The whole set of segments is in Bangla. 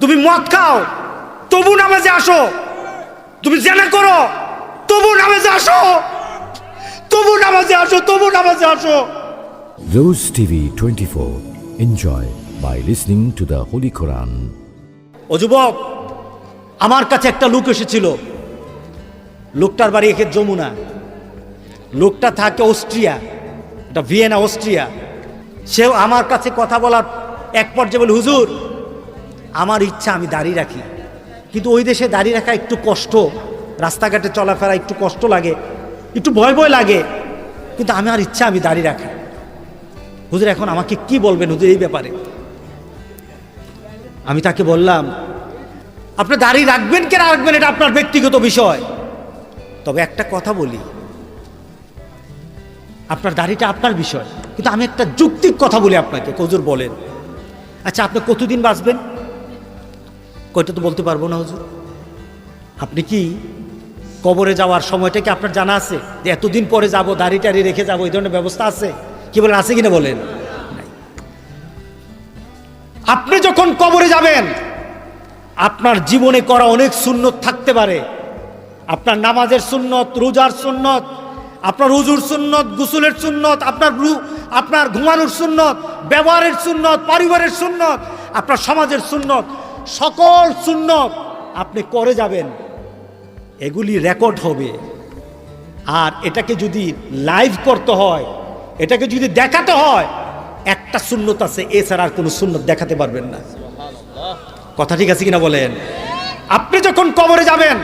তুমি মদ খাও তবু নামাজে আসো। তুমি জেনা করো তবু নামাজে আসো। তবু নামাজে আসো তবু নামাজে আসো। Rose TV 24. Enjoy by listening to the Holy Quran. ও যুবক আমার কাছে একটা লোক এসেছিল। লোকটার বাড়ি একে যমুনা। লোকটা থাকে অস্ট্রিয়া এটা ভিয়েনা অস্ট্রিয়া। সেও আমার কাছে কথা বলার এক পর্যায়ে বলে হুজুর আমার ইচ্ছা আমি দাড়ি রাখি। কিন্তু ওই দেশে দাড়ি রাখা একটু কষ্ট, রাস্তাঘাটে চলাফেরা একটু কষ্ট লাগে, একটু ভয় ভয় লাগে, কিন্তু আমার ইচ্ছা আমি দাড়ি রাখা। হুজুর, এখন আমাকে কি বলবেন হুজুর এই ব্যাপারে? আমি তাকে বললাম, আপনি দাড়ি রাখবেন কে রাখবেন এটা আপনার ব্যক্তিগত বিষয়। তবে একটা কথা বলি, আপনার দাড়িটা আপনার বিষয়। কিন্তু আমি একটা যুক্তিক কথা বলি আপনাকে কজুর বলেন। আচ্ছা আপনি কতদিন বাঁচবেন? কয়টা তো বলতে পারব না, হুজুর? আপনি কি কবরে যাওয়ার সময়টা কি আপনার জানা আছে? যে এতদিন পরে যাব, দাড়ি টাড়ি রেখে যাব, এই ধরনের ব্যবস্থা আছে? কি বলেন, আছে কিনা বলেন? আপনি যখন কবরে যাবেন, আপনার জীবনে করা অনেক সুন্নত থাকতে পারে। আপনার নামাজের সুন্নত, রোজার সুন্নত, আপনার উজুর সুন্নত, গুসুলের সুন্নত, আপনার আপনার ঘুমানোর সুন্নত, ব্যবহারের সুন্নত, পরিবারের সুন্নত, আপনার সমাজের সুন্নত সকল সুন্নত আপনি করে যাবেন। এগুলি রেকর্ড হবে। আর এটাকে যদি লাইভ করতে হয়, এটাকে যদি দেখাতে হয়, একটা সুন্নত আছে এছাড়া আর কোনো সুন্নত দেখাতে পারবেন না। কথা ঠিক আছে কিনা বলেন? আপনি যখন কবরে যাবেন,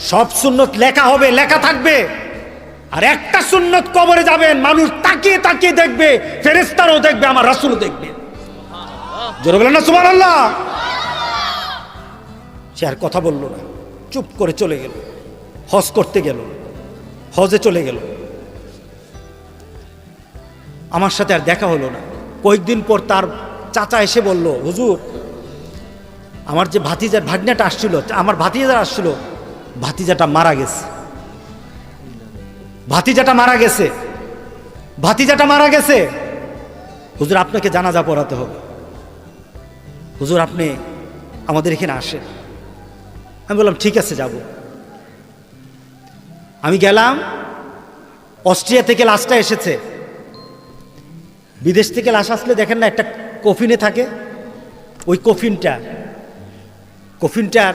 সব সুন্নত লেখা হবে, লেখা থাকবে। আর একটা সুন্নত কবরে যাবেন, মানুষ তাকিয়ে তাকিয়ে দেখবে ফেরেস্তারও দেখবে, আমার রাসুলও দেখবে। জোরে বলেন না সুমান আল্লাহ সে আর কথা বলল না। চুপ করে চলে গেল। হজ করতে গেল। হজে চলে গেল। আমার সাথে আর দেখা হলো না। কয়েকদিন পর তার চাচা এসে বলল, হুজুর, আমার যে ভাতিজার ভাগ্নাটা আসছিল, আমার ভাতিজা আসছিল, ভাতিজাটা মারা গেছে। ভাতিজাটা মারা গেছে। ভাতিজাটা মারা গেছে। হুজুর, আপনাকে জানাজা পড়াতে হবে। হুজুর, আপনি আমাদের এখানে আসেন। আমি বললাম, ঠিক আছে, যাব। আমি গেলাম, অস্ট্রিয়া থেকে লাশটা এসেছে। বিদেশ থেকে লাশ আসলে দেখেন না, একটা কফিনে থাকে। ওই কফিনটা, কফিনটার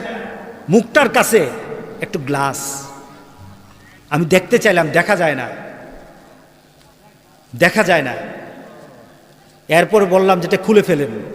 মুখটার কাছে একটু গ্লাস। আমি দেখতে চাইলাম, দেখা যায় না। দেখা যায় না। এরপর বললাম যেটা খুলে ফেলেন।